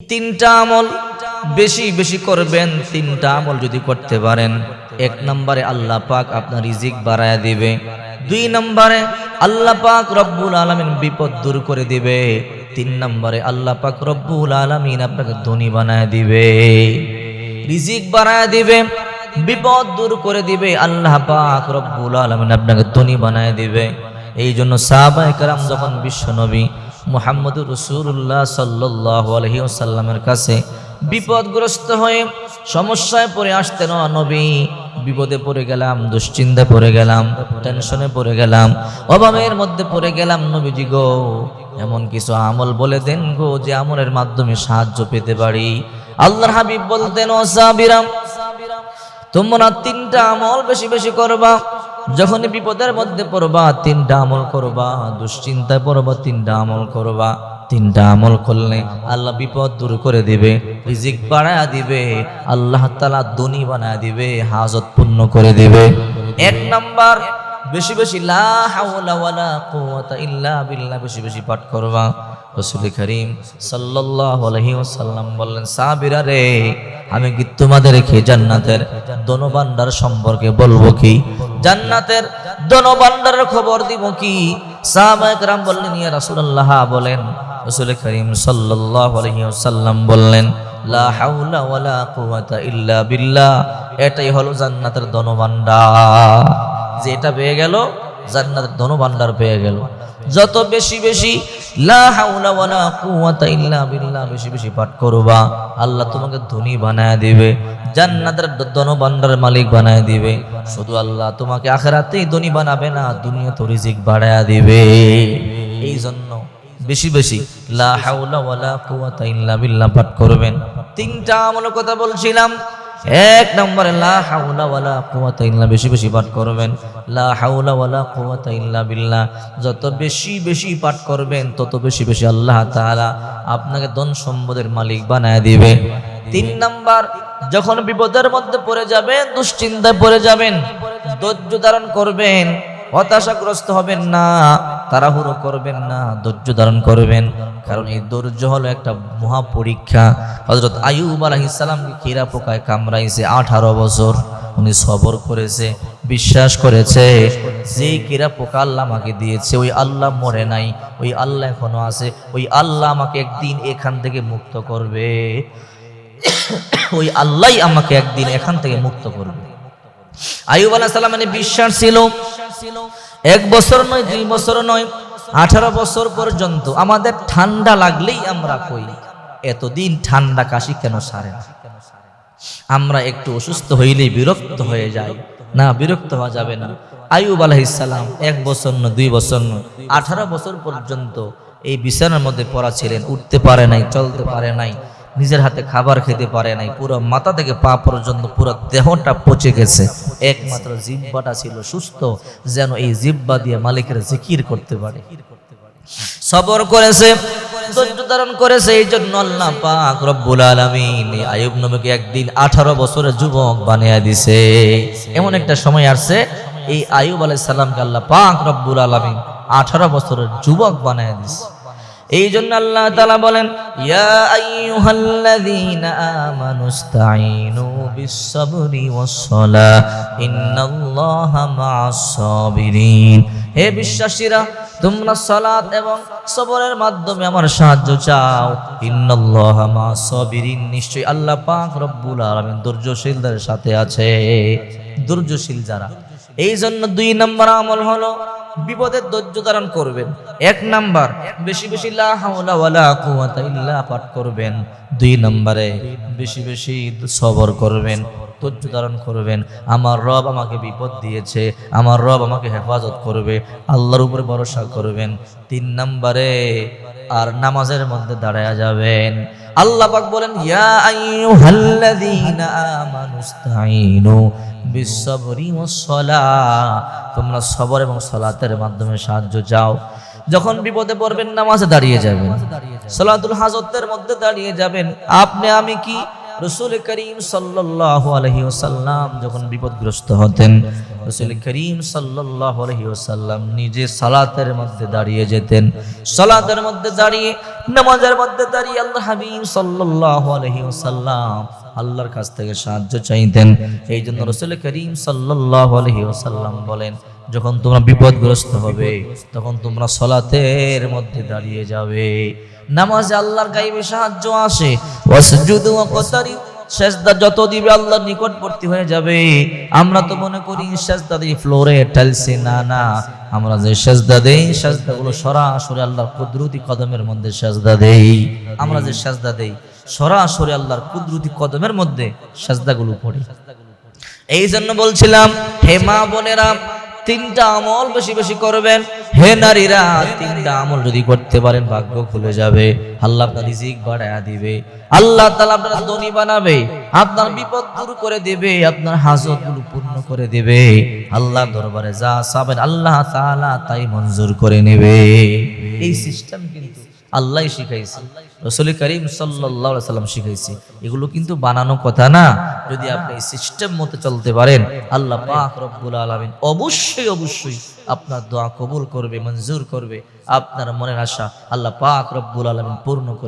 তিনটা আমল বেশি বেশি করবেন, তিনটা আমল যদি করতে পারেন, এক নম্বরে আল্লাহ পাক আপনার রিজিক বাড়ায় দিবে, দুই নম্বরে আল্লাহ পাক রব্বুল আলমিন বিপদ দূর করে দিবে, তিন নম্বরে আল্লাহ পাক রব্বুল আলমিন আপনাকে ধনী বানায় দিবে, রিজিক বাড়ায় দিবে, বিপদ দূর করে দিবে, আল্লাহ পাক রব্বুল আলমিন আপনাকে ধনী বানায় দিবে। এই জন্য সাহাবায়ে কেরাম যখন বিশ্বনবী মোহাম্মদুর রসুল্লাহ সাল্লাহ আলহি সাল্লামের কাছে বিপদগ্রস্ত হয়ে সমস্যায় পড়ে আসতেন, "ও নবী, বিপদে পড়ে গেলাম, দুশ্চিন্তায় পড়ে গেলাম টেনশনে পড়ে গেলাম, অভাবের মধ্যে পড়ে গেলাম, নবীজি গো, এমন কিছু আমল বলে দেন গো যে আমলের মাধ্যমে সাহায্য পেতে পারি। আল্লাহর হাবিব বলতেন, ও সাবিরাম তোমরা তিনটা আমল বেশি বেশি করবা যখন বিপদের মধ্যে পড়বা, তিনটা আমল করবা, দুশ্চিন্তায় পড়বা, তিনটা আমল করবা। তিনটা আমল করলে আল্লাহ বিপদ দূর করে দিবে, রিজিক বাড়ায়া দিবে, আল্লাহ তালা দনি বানায় দিবে, হাজত পূর্ণ করে দিবে। এক নাম্বার, বেশি বেশি লা হাওলা ওয়ালা কুওয়াতা ইল্লা বিল্লাহ, বেশি বেশি পাঠ করবা। রসুল করিম সাল্লাহ সাল্লাম বললেন সাবিরা রে, আমি কি রেখে জান্নাতের দনবান্ডার সম্পর্কে বলব কি? জান্নাতের দনবান্ডার খবর দিব কি? সাহাবায়করাম বললেন, ইয়া রাসূলুল্লাহ, বলেন, রসুল করিম সাল্লাল্লাহু আলাইহি ওয়াসাল্লাম বললেন, লা হাওলা ওয়ালা কুওয়াতা ইল্লা বিল্লাহ, এটাই হলো জান্নাতের দনবান্ডা যেটা পেয়ে গেল জান্নাতের ধনভাণ্ডার পেয়ে গেল। যত বেশি বেশি লা হাওলা ওয়ালা কুওয়াতা ইল্লা বিল্লাহ বেশি বেশি পাঠ করবা, আল্লাহ তোমাকে ধনী বানায় দিবে, জান্নাতের ধনভাণ্ডার মালিক বানায় দিবে। শুধু আল্লাহ তোমাকে আখেরাতেই ধনী বানাবে না দুনিয়া রিজিক বাড়ায় দিবে। এই জন্য বেশি বেশি লা হাওলা ওয়ালা কুওয়াতা ইল্লা বিল্লাহ পাঠ করবেন। তিনটা আমলের কথা বলছিলাম। এক নম্বরে, লা হাওলা ওয়ালা কুওয়াতা ইল্লা, বেশি বেশি পাঠ করবেন। লা হাওলা ওয়ালা কুওয়াতা ইল্লা বিল্লাহ। যত বেশি বেশি পাঠ করবেন, তত বেশি বেশি আল্লাহ তাআলা আপনাকে ধন সম্পদের মালিক বানায় দিবে। তিন নাম্বার, যখন বিপদের মধ্যে পড়ে যাবেন, দুশ্চিন্তায় পড়ে যাবেন, ধৈর্য ধারণ করবেন, হতাশাগ্রস্ত হবেন না। তাড়াহুড়ো করবেন না, ধৈর্য ধারণ করবেন। কারণ এই ধৈর্য হলো একটা মহা পরীক্ষা হজরত আয়ুব আলাহিসাল্লামকে কীরা পোকায় কামড়াইছে আঠারো বছর। উনি সবর করেছে, বিশ্বাস করেছে। যে কিরা পোকা আল্লাহ আমাকে দিয়েছে, ওই আল্লাহ মরে নাই, ওই আল্লাহ এখনও আছে, ওই আল্লাহ আমাকে একদিন এখান থেকে মুক্ত করবে। ওই আল্লাহ আমাকে একদিন এখান থেকে মুক্ত করবে। আয়ুব আলাহ মানে বিশ্বাস ছিল। এক বছর নয়, দুই বছর নয়, আঠারো বছর পর্যন্ত আমাদের ঠান্ডা লাগলেই আমরা কই, এতদিন ঠান্ডা কাশি কেন সারে না? আমরা একটু অসুস্থ হইলেই বিরক্ত হয়ে যাই। না, বিরক্ত হওয়া যাবে না। আয়ুব আলাইসাল্লাম এক বছর নয়, দুই বছর নয়, আঠারো বছর পর্যন্ত এই বিছানার মধ্যে পড়া ছিলেন, উঠতে পারে নাই, চলতে পারে নাই। নিজের হাতে খাবার খেতে পারে নাই। পুরো মাথা থেকে পা পর্যন্ত পুরো দেহটা পচে গেছে। একমাত্র জিব্বাটা ছিল সুস্থ, যেন এই জিব্বা দিয়ে মালিকের জিকির করতে পারে। সবর করেছে, ধৈর্য ধারণ করেছে এই জন্য আল্লাহ পাক রব্বুল আলামিন আয়ুব নবীকে একদিন আঠারো বছরের যুবক বানিয়ে দিছে এমন একটা সময় আসছে, এই আয়ুব আলাইহিস সালামকে আল্লাহ পাক রব্বুল আলামিন আঠারো বছরের যুবক বানিয়ে দিছে এই জন্য আল্লাহ তালা বলেন হে বিশ্বাসীরা, তোমরা সালাত এবং সবরের মাধ্যমে আমার সাহায্য চাও। ইন্নাল্লাহা মা'আস-সাবিরিন, নিশ্চয়ই আল্লাহ পাক রব্বুল আলামিন ধৈর্যশীলদের সাথে আছে। ধৈর্যশীল যারা। এই জন্য দুই নম্বর আমল হলো বিপদের ধৈর্য ধারণ করবেন। এক নাম্বার, বেশি বেশি লা ইল্লা পাঠ করবেন। দুই নম্বরে, বেশি বেশি সবর করবেন। ধৈর্য ধারণ করবেন। আমার রব আমাকে বিপদ দিয়েছে, আমার রব আমাকে হেফাজত করবে, আল্লাহর উপরে ভরসা করবেন। তিন নম্বরে, আর নামাজের মধ্যে দাঁড়ায়া যাবেন। আল্লাহ পাক বলেন, ইয়া আইয়ুহাল্লাযীনা আমানুস্তাঈনু বিসসাবরি ওয়াস-সালাহ তোমরা সবর এবং সালাতের মাধ্যমে সাহায্য চাও। যখন বিপদে পড়বেন, নামাজে দাঁড়িয়ে যাবেন। সালাতুল হাজতের মধ্যে দাঁড়িয়ে যাবেন। আপনি, আমি কি রসুল করিম সাল্লাহ আলহি ওসাল্লাম যখন বিপদগ্রস্ত হতেন, রসুল করিম সাল্লাহ আলহি ওসাল্লাম নিজে সালাতের মধ্যে দাঁড়িয়ে যেতেন। সালাতের মধ্যে দাঁড়িয়ে, নামাজের মধ্যে দাঁড়িয়ে আল্লাহ হাবিব সাল্লাহ আলহি ওয়াসাল্লাম আল্লাহর কাছ থেকে সাহায্য চাইতেন। এই জন্য রসুল করিম সাল্লাহ আলহিউসাল্লাম বলেন, যখন তোমরা বিপদগ্রস্ত হবে, তখন তোমরা সলাতের মধ্যে দাঁড়িয়ে যাবে। নামাজ আল্লাহর গাইবে সাহায্য আসে। ওয়াসজুদু ওয়াকতারি সেজদা যত দিবে আল্লাহর নিকটবর্তী হয়ে যাবে। আমরা তো মনে করি সেজদা দিই ফ্লোরে টাইলসে, না না। আমরা যে সেজদা দেই, সেজদাগুলো সরাসরি আল্লাহর কুদরতি কদমের মধ্যে সেজদা দেই। আমরা যে সেজদা দেই, সরাসরি আল্লাহর কুদরতি কদমের মধ্যে সেজদাগুলো পড়ি। এই জন্য বলছিলাম, হে মা বোনেরা তিনটা আমল বেশি বেশি করবেন। হে নারীরা, তিনটা আমল যদি করতে পারেন, ভাগ্য খুলে যাবে। আল্লাহ আপনার রিজিক বাড়ায়া দিবে। আল্লাহ তাআলা আপনার ধনী বানাবে। আপনার বিপদ দূর করে দিবে। আপনার হাজতগুলো পূর্ণ করে দিবে। আল্লাহ দরবারে যা চাবেন, আল্লাহ তাআলা তাই মঞ্জুর করে নেবে। এই সিস্টেম কিন্তু আল্লাহ শিখাইছে। রসুল করিম সাল্লাহ সাল্লাম শিখাইছে, এগুলো কিন্তু বানানো কথা না। যদি আপনি এই সিস্টেম মতো চলতে পারেন, আল্লাহ পাক রব্বুল আলমিন অবশ্যই অবশ্যই আপনার দোয়া কবুল করবে, মঞ্জুর করবে। আপনার মনের আশা আল্লাহ পাক রব্বুল আলমিন পূর্ণ করে